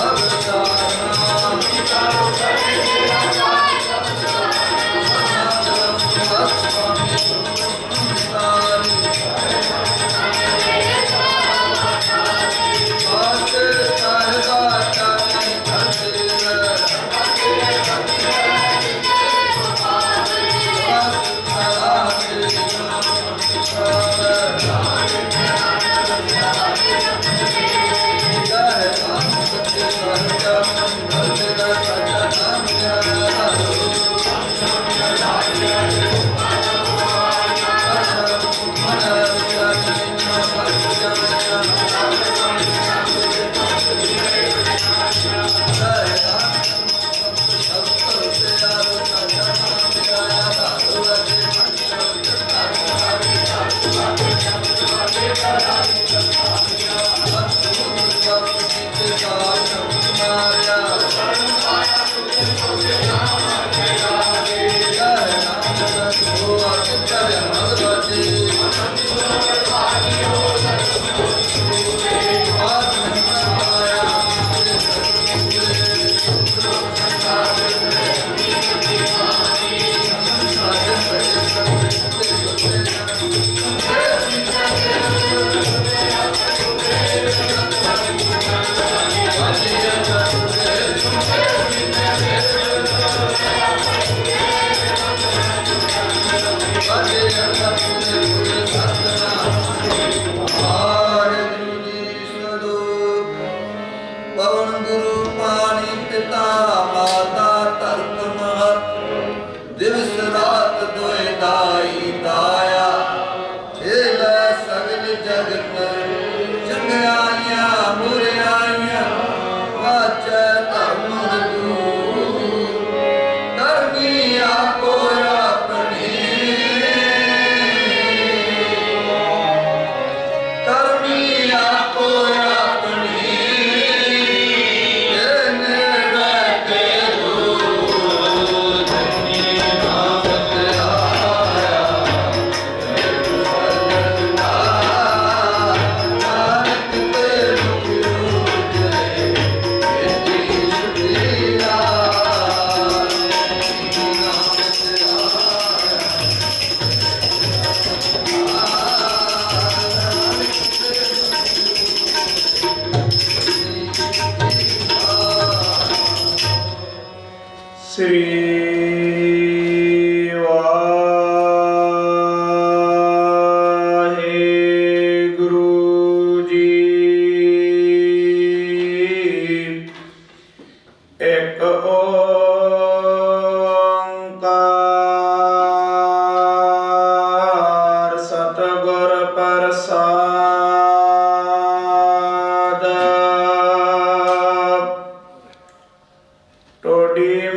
Amen. Thank you. Waheguru ਸ੍ਰੀ ਵਾਹਿਗੁਰੂ ਜੀ ਇੱਕ ਓੰਕਾਰ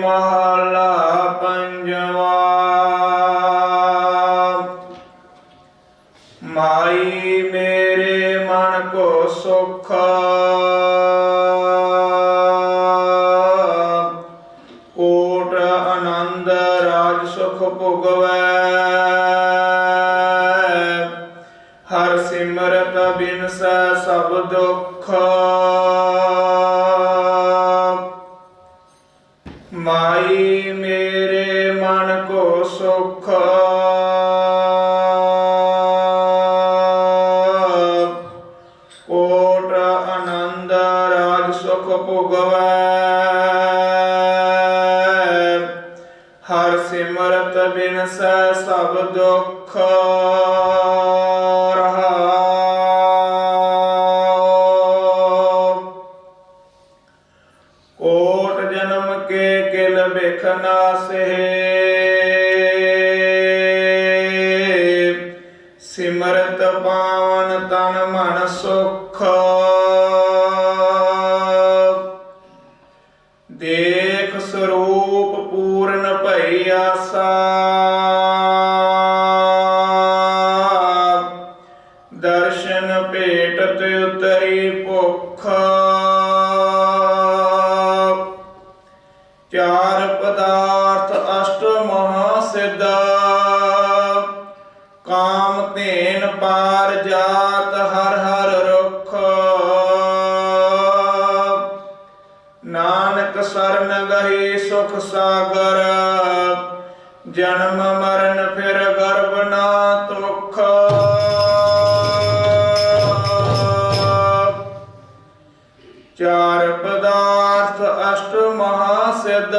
ਮਹਲਾ ਪੰਜਵਾ। ਮਾਈ ਮੇਰੇ ਮਨ ਕੋ ਸੁਖ। ਕੋਟ ਆਨੰਦ ਰਾਜ ਸੁਖ ਭੋਗਵੈ। ਹਰ ਸਿਮਰਤ ਬਿਨਸੈ ਸਭ ਦੁਖ। ਕੋਟ ਆਨੰਦ ਰਾਜ ਸੁਖ ਭੋਗਵੈ ਹਰ ਸਿਮਰਤ ਬਿਨਸੈ ਸਭ ਦੁਖ ਕੋਟ ਜਨਮ ਕੇ ਕਿਲ ਬਿਖ ਨਾਸੇ ਪਾਵਨ ਤਨ ਮਨ ਸੁਖ। ਦੇਖ ਸਰੂਪ ਪੂਰਨ ਭਈ ਆਸਾ। ਦਰਸ਼ਨ ਭੇਟਤ ਉਤਰੀ ਭੁਖ। ਸਰਨ ਗਹੀ ਸੁਖ ਸਾਗਰ। ਜਨਮ ਮਰਨ ਫਿਰ ਗਰਭ ਨਾ ਤੁਖ ਚਾਰ ਪਦਾਰਥ ਅਸ਼ਟ ਮਹਾ ਸਿੱਧ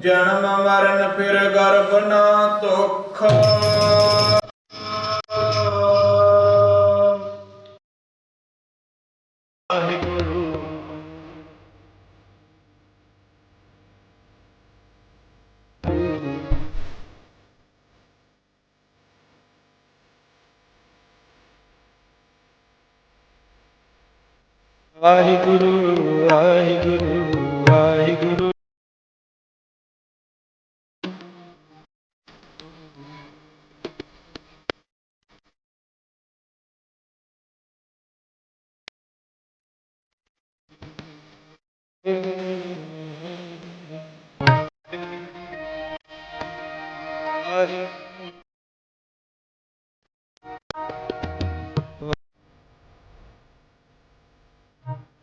ਜਨਮ ਮਰਨ ਫਿਰ ਗਰਭ ਨਾ ਤੁਖ ਵਾਹਿਗੁਰੂ। ਵਾਹਿਗੁਰੂ ਵਾਹਿਗੁਰੂ।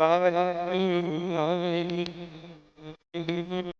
ਵਾਹਿਗੁਰੂ